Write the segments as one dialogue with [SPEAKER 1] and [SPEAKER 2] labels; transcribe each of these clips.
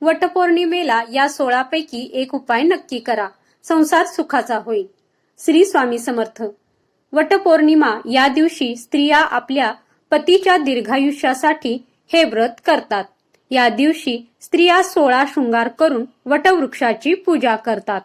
[SPEAKER 1] वटपौर्णिमेला या सोळापैकी एक उपाय नक्की करा. संसार सुखाचा होईल. श्री स्वामी समर्थ. वटपौर्णिमा या दिवशी स्त्रिया आपल्या पतीच्या दीर्घायुष्यासाठी हे व्रत करतात. या दिवशी स्त्रिया सोळा शृंगार करून वटवृक्षाची पूजा करतात.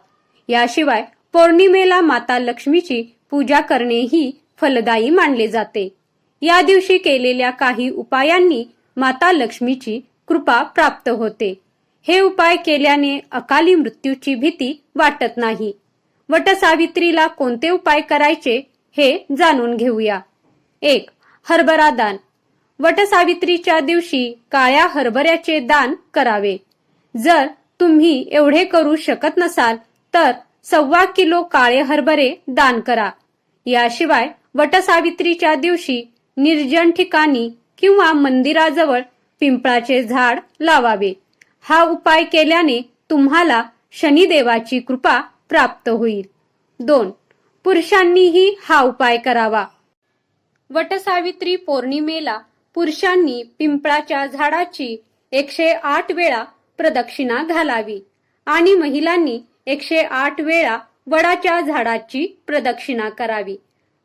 [SPEAKER 1] याशिवाय पौर्णिमेला माता लक्ष्मीची पूजा करणेही फलदायी मानले जाते. या दिवशी केलेल्या काही उपायांनी माता लक्ष्मीची कृपा प्राप्त होते. हे उपाय केल्याने अकाली मृत्यूची भीती वाटत नाही. वटसावित्रीला कोणते उपाय करायचे हे जाणून घेऊया. एक हरभरा दान. वटसावित्रीच्या दिवशी काळ्या हरभऱ्याचे दान करावे. जर तुम्ही एवढे करू शकत नसाल तर सव्वा किलो काळे हरभरे दान करा. याशिवाय वटसावित्रीच्या दिवशी निर्जन ठिकाणी किंवा मंदिराजवळ पिंपळाचे झाड लावावे. हा उपाय केल्याने तुम्हाला शनिदेवाची कृपा प्राप्त होईल. दोन पुरुषांनीही हा उपाय करावा. वटसावित्री पौर्णिमेला पुरुषांनी पिंपळाच्या झाडाची एकशे आठ वेळा प्रदक्षिणा घालावी आणि महिलांनी एकशे आठ वेळा वडाच्या झाडाची प्रदक्षिणा करावी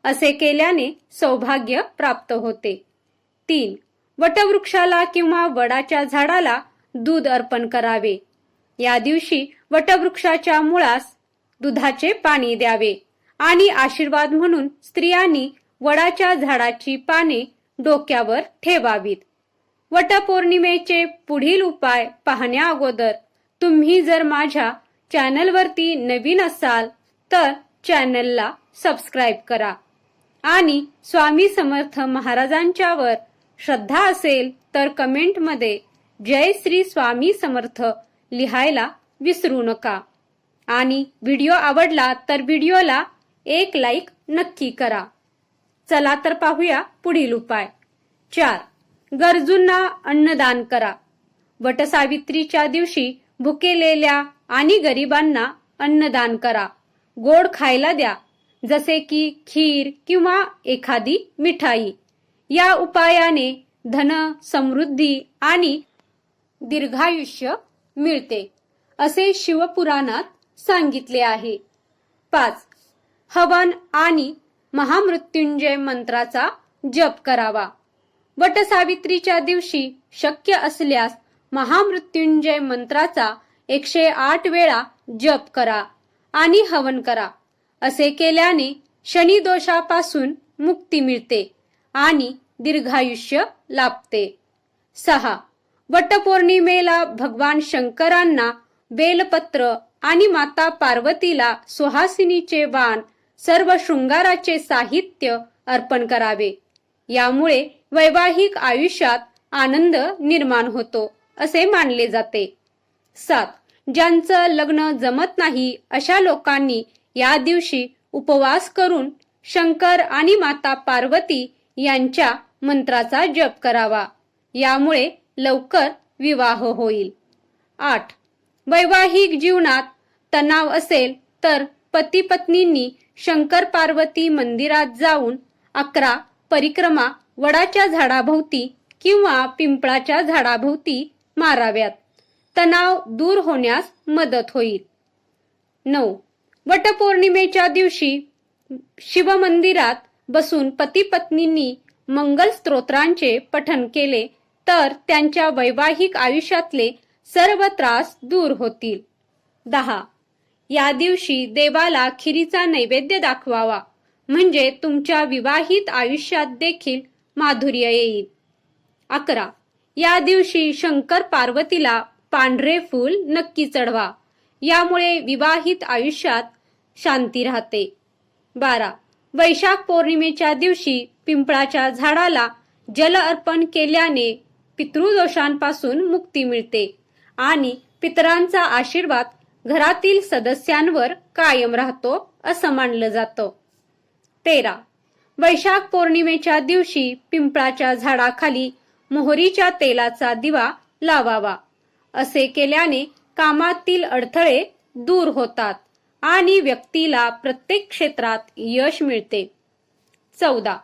[SPEAKER 1] असे केल्याने सौभाग्य प्राप्त होते. तीन वटवृक्षाला किंवा वडाच्या झाडाला दूध अर्पण करावे. या दिवशी वटवृक्षाच्या मुळास दुधाचे पाणी द्यावे आणि आशीर्वाद म्हणून स्त्रियांनी वडाच्या झाडाची पाने डोक्यावर ठेवावीत. वटपौर्णिमेचे पुढील उपाय पाहण्या अगोदर तुम्ही जर माझ्या चॅनलवरती नवीन असाल तर चॅनलला सबस्क्राईब करा आणि स्वामी समर्थ महाराजांच्यावर श्रद्धा असेल तर कमेंटमध्ये जय श्री स्वामी समर्थ. लिहायला विसरू नका. आणि व्हिडिओ आवडला तर व्हिडिओला एक लाईक नक्की करा. चला तर पाहूया पुढील उपाय. चार. गरजूंना अन्नदान करा. वटसावित्रीच्या दिवशी भुकेलेल्या आणि गरिबांना अन्नदान करा. गोड खायला द्या. जसे की खीर किंवा एखादी मिठाई. या उपायाने धन समृद्धी आणि दीर्घायुष्य मिळते असे शिवपुराणात सांगितले आहे. पाच. हवन आणि महामृत्युंजय मंत्राचा जप करावा. वटसावित्रीच्या दिवशी शक्य असल्यास महामृत्युंजय मंत्राचा एकशे आठ वेळा जप करा आणि हवन करा. असे केल्याने शनी दोषापासून मुक्ती मिळते आणि दीर्घायुष्य लाभते. सहा. वटपौर्णिमेला भगवान शंकरांना बेलपत्र आणि माता पार्वतीला सुहासिनीचे वाण सर्व शृंगाराचे साहित्य अर्पण करावे. यामुळे वैवाहिक आयुष्यात आनंद निर्माण होतो असे मानले जाते. सात. ज्यांचं लग्न जमत नाही अशा लोकांनी या दिवशी उपवास करून शंकर आणि माता पार्वती यांच्या मंत्राचा जप करावा. यामुळे लवकर विवाह होईल. आठ. वैवाहिक जीवनात तणाव असेल तर पती पत्नींनी शंकर पार्वती मंदिरात जाऊन अकरा परिक्रमा वडाच्या झाडाभोवती किंवा पिंपळाच्या झाडाभोवती माराव्यात. तणाव दूर होण्यास मदत होईल. नऊ. वटपौर्णिमेच्या दिवशी शिवमंदिरात बसून पती पत्नींनी मंगल स्तोत्रांचे पठन केले तर त्यांच्या वैवाहिक आयुष्यातले सर्व त्रास दूर होतील. दहा. या दिवशी देवाला खिरीचा नैवेद्य दाखवावा. म्हणजे तुमच्या विवाहित आयुष्यात देखील माधुर्य येईल. अकरा. या दिवशी शंकर पार्वतीला पांढरे फूल नक्की चढवा. यामुळे विवाहित आयुष्यात शांती राहते. बारा. वैशाख पौर्णिमेच्या दिवशी पिंपळाच्या झाडाला जल अर्पण केल्याने पितृदोषांपासून मुक्ती मिळते आणि पितरांचा आशीर्वाद घरातील सदस्यांवर कायम राहतो असं मानलं जातं. तेरा. वैशाख पौर्णिमेच्या दिवशी पिंपळाच्या झाडाखाली मोहरीच्या तेलाचा दिवा लावावा असे केल्याने कामातील अडथळे दूर होतात आणि व्यक्तीला प्रत्येक क्षेत्रात यश मिळते. चौदा.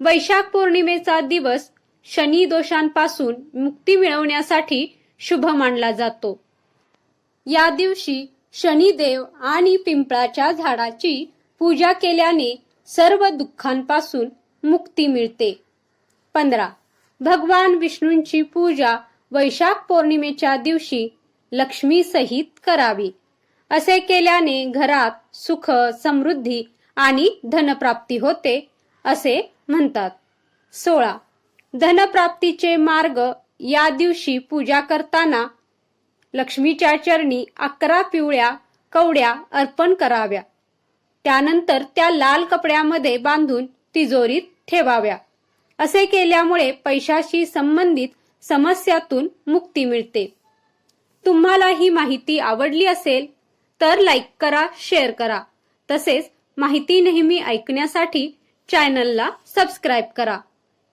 [SPEAKER 1] वैशाख पौर्णिमेचा दिवस शनी दोषांपासून मुक्ती मिळवण्यासाठी शुभ मानला जातो. या दिवशी शनिदेव आणि पिंपळाच्या झाडाची पूजा केल्याने सर्व दुःखांपासून मुक्ती मिळते. पंधरा. भगवान विष्णूंची पूजा वैशाख पौर्णिमेच्या दिवशी लक्ष्मी सहित करावी. असे केल्याने घरात सुख समृद्धी आणि धनप्राप्ती होते असे म्हणतात. सोळा. धनप्राप्तीचे मार्ग या दिवशी पूजा करताना लक्ष्मीच्या चरणी अकरा पिवळ्या कवड्या अर्पण कराव्या. त्यानंतर त्या लाल कपड्यामध्ये बांधून तिजोरीत ठेवाव्या. असे केल्यामुळे पैशाशी संबंधित समस्यातून मुक्ती मिळते. तुम्हाला ही माहिती आवडली असेल तर लाईक करा शेअर करा. तसेच माहिती नेहमी ऐकण्यासाठी चॅनलला सबस्क्राईब करा.